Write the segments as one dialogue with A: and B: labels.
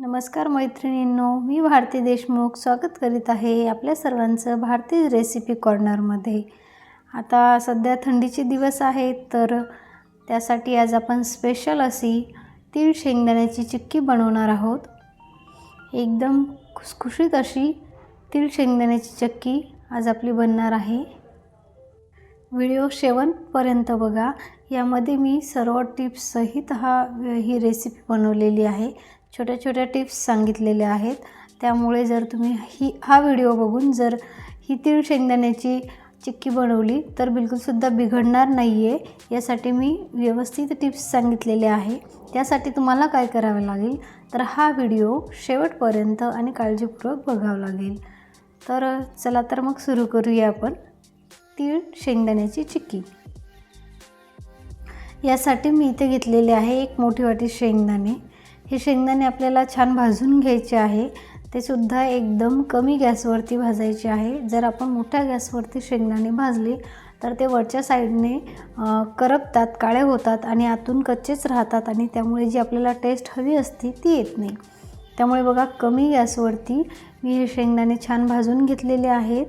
A: नमस्कार मैत्रिणींनो मी भारती देशमुख स्वागत करीत आहे आपल्या सर्वांचं भारतीय रेसिपी कॉर्नरमध्ये. आता सध्या थंडीचे दिवस आहेत तर त्यासाठी आज आपण स्पेशल अशी तीळ शेंगदाण्याची चिक्की बनवणार आहोत. एकदम खुसखुशीत अशी तीळ शेंगदाण्याची चक्की आज आपली बनणार आहे. व्हिडिओ शेवटपर्यंत बघा यामध्ये मी सर्व टिप्ससहित हा ही रेसिपी बनवलेली आहे. छोट्या छोट्या टिप्स सांगितलेल्या आहेत. त्यामुळे जर तुम्ही ही हा व्हिडिओ बघून जर ही तीळ शेंगदाण्याची चिक्की बनवली तर बिलकुलसुद्धा बिघडणार नाही आहे यासाठी मी व्यवस्थित टिप्स सांगितलेले आहे. त्यासाठी तुम्हाला काय करावं लागेल? तर हा व्हिडिओ शेवटपर्यंत आणि काळजीपूर्वक बघावं लागेल. तर चला तर मग सुरू करूया आपण. तीळ शेंगदाण्याची चिक्की. यासाठी मी इथे घेतलेले आहे एक मोठी वाटी शेंगदाणे. हे शेंगदाणे आपल्याला छान भाजून घ्यायचे आहे. ते सुद्धा एकदम कमी गॅसवरती भाजायचे आहे. जर आपण मोठ्या गॅसवरती शेंगदाणे भाजले तर ते वरच्या साईडने करपतात काळे होतात आणि आतून कच्चेच राहतात आणि त्यामुळे जी आपल्याला टेस्ट हवी असती ती येत नाही. त्यामुळे बघा कमी गॅसवरती मी हे शेंगदाणे छान भाजून घेतलेले आहेत.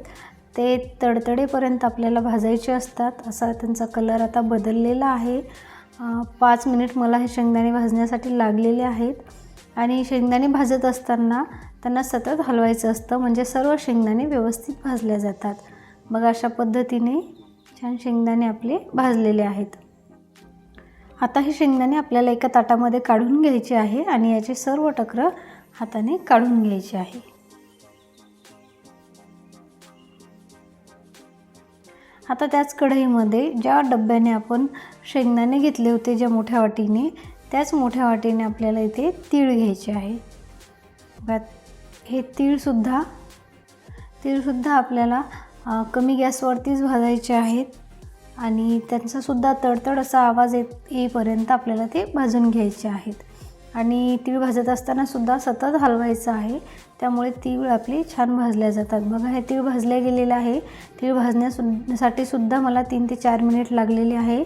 A: ते तडतडेपर्यंत आपल्याला भाजायचे असतात. असा त्यांचा कलर आता बदललेला आहे. पाच मिनिट मला हे शेंगदाणे भाजण्यासाठी लागलेले आहेत. आणि शेंगदाणे भाजत असताना त्यांना सतत हलवायचं असतं म्हणजे सर्व शेंगदाणे व्यवस्थित भाजल्या जातात. मग अशा पद्धतीने छान शेंगदाणे आपले भाजलेले आहेत. आता हे शेंगदाणे आपल्याला एका ताटामध्ये काढून घ्यायचे आहे आणि याचे सर्व टक्र हाताने काढून घ्यायचे आहे. आता त्याच कढईमध्ये ज्या डब्याने आपण शेंगदाणे घेतले होते ज्या मोठ्या वाटीने. त्याच मोठ्या वाटीने आपल्याला इथे तीळ घ्यायचे आहे. बघा हे तीळसुद्धा तीळसुद्धा आपल्याला कमी गॅसवरतीच भाजायचे आहेत. आणि त्यांचासुद्धा तडतड असा आवाज येत येईपर्यंत आपल्याला ते भाजून घ्यायचे आहेत. आणि तीळ भाजत असतानासुद्धा सतत हलवायचं आहे. त्यामुळे तीळ आपली छान भाजल्या जातात. बघा हे तीळ भाजले गेलेलं आहे. तीळ भाजण्यासाठी सुद्धा मला तीन ते चार मिनिट लागलेले आहे.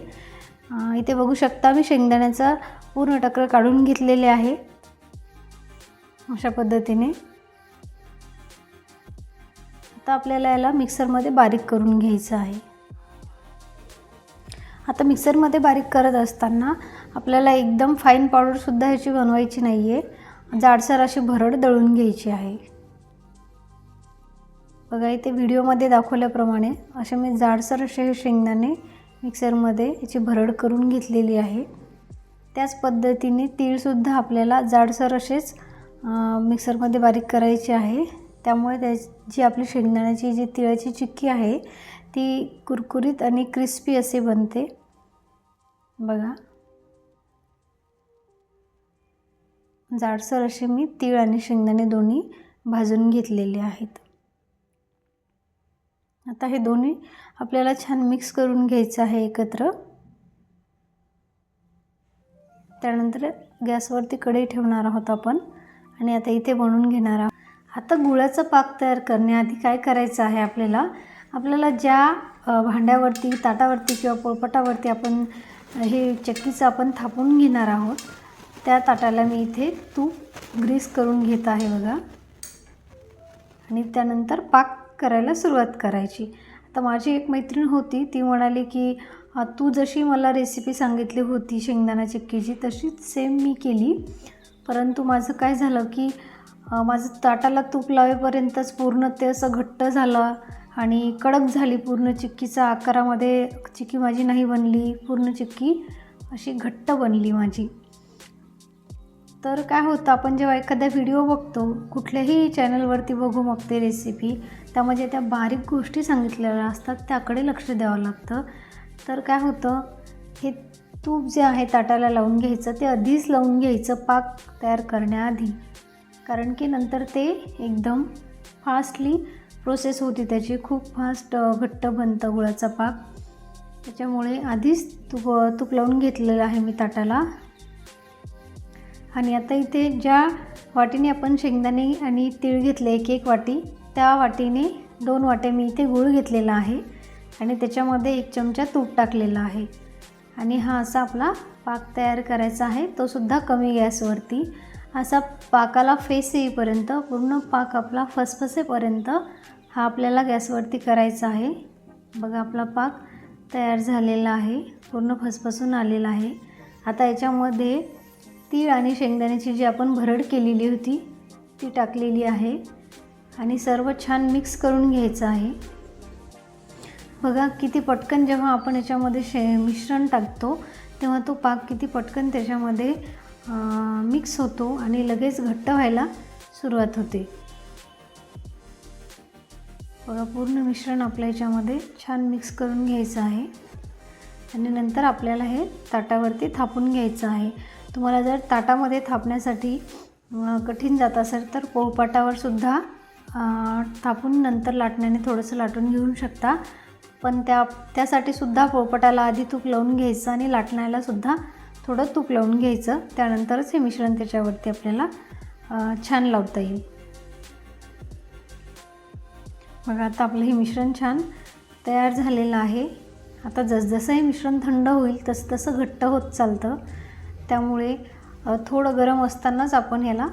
A: इथे बघू शकता मी शेंगदाण्याचा पूर्ण टक्र काढून घेतलेले आहे. अशा पद्धतीने. आता आपल्याला याला मिक्सरमध्ये बारीक करून घ्यायचं आहे. आता मिक्सरमध्ये बारीक करत असताना आपल्याला एकदम फाईन पावडरसुद्धा ह्याची बनवायची नाही आहे जाडसर अशी भरड दळून घ्यायची आहे. बघा इथे व्हिडिओमध्ये दाखवल्याप्रमाणे असे मी जाडसर असे हे शेंगदाणे मिक्सरमध्ये याची भरड करून घेतलेली आहे. त्याच पद्धतीने तीळसुद्धा आपल्याला जाडसर असेच मिक्सरमध्ये बारीक करायचे आहे. त्यामुळे त्या जी आपली शेंगदाण्याची जी तिळाची चिक्की आहे ती कुरकुरीत आणि क्रिस्पी असे बनते. बघा. जाडसर असे मी तीळ आणि शेंगदाणे दोन्ही भाजून घेतलेले आहेत. आता हे दोन्ही आपल्याला छान मिक्स करून घ्यायचं आहे एकत्र. त्यानंतर गॅसवरती कढई ठेवणार आहोत आपण आणि आता इथे बनवून घेणार आहोत. आता गुळाचा पाक तयार करण्याआधी काय करायचं आहे आपल्याला? आपल्याला ज्या भांड्यावरती ताटावरती किंवा पोळपटावरती आपण हे चक्कीचं आपण थापून घेणार आहोत त्या ताटाला मी इथे तूप ग्रीस करून घेत आहे बघा. आणि त्यानंतर पाक करायला सुरुवात करायची. आता माझी एक मैत्रीण होती ती म्हणाली की तू जशी मला रेसिपी सांगितली होती शेंगदाणा चिक्कीची तशीच सेम मी केली. परंतु माझं काय झालं की माझं ताटाला तूप लावेपर्यंतच पूर्ण ते असं घट्ट झालं आणि कडक झाली पूर्ण चिक्कीचा आकारामध्ये. चिक्की माझी नाही बनली पूर्ण चिक्की अशी घट्ट बनली माझी. तर काय होतं आपण जेव्हा एखादा व्हिडिओ बघतो कुठल्याही चॅनलवरती बघू मग ते रेसिपी त्यामध्ये त्या बारीक गोष्टी सांगितलेल्या असतात त्याकडे लक्ष द्यावं लागतं. तर काय होतं हे तूप जे आहे ताटाला लावून घ्यायचं ते आधीच लावून घ्यायचं पाक तयार करण्याआधी. कारण की नंतर ते एकदम फास्टली प्रोसेस होती त्याची खूप फास्ट घट्ट बनतं गुळाचा पाक. त्याच्यामुळे आधीच तूप तूप लावून घेतलेलं आहे मी ताटाला. आणि आता इथे ज्या वाटीने आपण शेंगदाणे आणि तीळ घेतले एक एक वाटी त्या वाटीने दोन वाटे मी इथे गूळ घेतलेला आहे आणि त्याच्यामध्ये एक चमचा तूप टाकलेला आहे. आणि हा असा आपला पाक तयार करायचा आहे. तोसुद्धा कमी गॅसवरती. असा पाकाला फेस येईपर्यंत पूर्ण पाक आपला फसफसेपर्यंत हा आपल्याला गॅसवरती करायचा आहे. बघा आपला पाक तयार झालेला आहे. पूर्ण फसफसून आलेला आहे. आता याच्यामध्ये तीळ आणि शेंगदाण्याची जी आपण भरड केलेली होती ती टाकलेली आहे. आणि सर्व छान मिक्स करून घ्यायचं आहे. बघा किती पटकन जेव्हा आपण याच्यामध्ये शे मिश्रण टाकतो तेव्हा तो पाक किती पटकन त्याच्यामध्ये मिक्स होतो आणि लगेच घट्ट व्हायला सुरुवात होते. बघा पूर्ण मिश्रण आपल्या याच्यामध्ये छान मिक्स करून घ्यायचं आहे. आणि नंतर आपल्याला हे ताटावरती थापून घ्यायचं आहे. तुम्हाला जर ताटामध्ये थापण्यासाठी कठीण जात असेल तर पोळपाटावर सुद्धा थापून नंतर लाटण्याने थोडंसं लाटून घेऊ शकता. पण त्या त्यासाठी सुद्धा पोळपटाला आधी तूप लावून घ्यायचं आणि लाटण्याला सुद्धा थोडं तूप लावून घ्यायचं. त्यानंतरच हे मिश्रण त्याच्यावरती आपल्याला छान लावता येईल. बघा आता आपलं हे मिश्रण छान तयार झालेलं आहे. आता जसजसं हे मिश्रण थंड होईल तसं तसं घट्ट होत चालतं. त्यामुळे थोडं गरम असतानाच आपण याला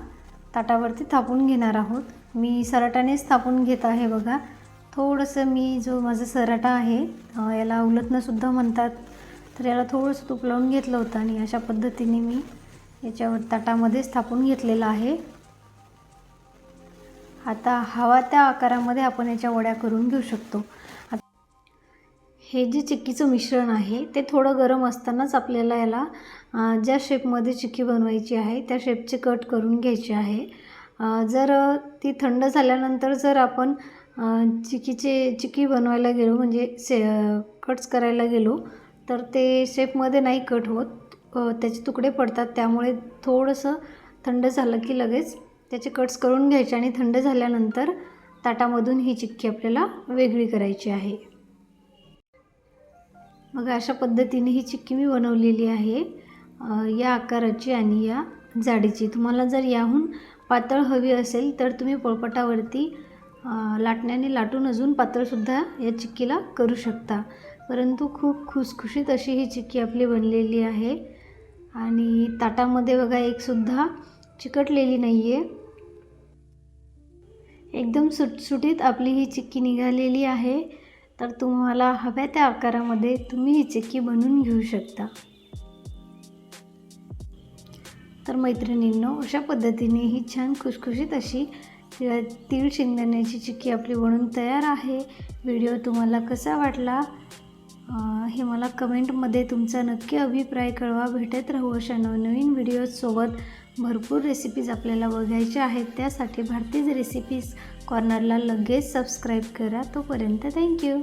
A: ताटावरती थापून घेणार आहोत. मी सराटानेच थापून घेत आहे बघा. थोडंसं मी जो माझा सराटा आहे याला उलटणंसुद्धा म्हणतात. तर याला थोडंसं तूप लावून घेतलं होतं आणि अशा पद्धतीने मी याच्यावर ताटामध्येच थापून घेतलेलं आहे. आता हवा त्या आकारामध्ये आपण याच्या वड्या करून घेऊ शकतो. हे जे चिक्कीचं मिश्रण आहे ते थोडं गरम असतानाच आपल्याला याला ज्या शेपमध्ये चिक्की बनवायची आहे त्या शेपचे कट करून घ्यायचे आहे. जर ती थंड झाल्यानंतर जर आपण चिक्कीचे चिक्की बनवायला गेलो म्हणजे से कट्स करायला गेलो तर ते शेपमध्ये नाही कट होत. त्याचे तुकडे पडतात त्यामुळे थोडंसं थंड झालं की लगेच त्याचे कट्स करून घ्यायचे आणि थंड झाल्यानंतर ताटामधून ही चिक्की आपल्याला वेगळी करायची आहे. मग अशा पद्धतीने ही चिक्की मी बनवलेली आहे. या आकाराची आणि या जाडीची. तुम्हाला जर याहून पातळ हवी असेल तर तुम्ही पोळपटावरती लाटण्याने लाटून अजून पातळसुद्धा या चिक्कीला करू शकता. परंतु खूप खुसखुशीत अशी ही चिक्की आपली बनलेली आहे. आणि ताटामध्ये बघा एकसुद्धा चिकटलेली नाही आहे एकदम सुटसुटीत आपली ही चिक्की निघालेली आहे. तर तुम्हाला हव्या त्या आकारामध्ये तुम्ही ही चिक्की बनवून घेऊ शकता. तर मैत्रिणींनो अशा पद्धतीने ही छान खुशखुशीत अशी तीळ शेंगदाण्याची चिक्की आपली बनून तयार आहे. व्हिडिओ तुम्हाला कसा वाटला हे मला कमेंटमध्ये तुमचा नक्की अभिप्राय कळवा. भेटत राहू अशा नवनवीन व्हिडिओजसोबत भरपूर रेसिपीज आपल्याला बघायच्या आहेत. त्यासाठी भारतीज रेसिपीज कॉर्नरला लगेच सबस्क्राईब करा. तोपर्यंत थँक्यू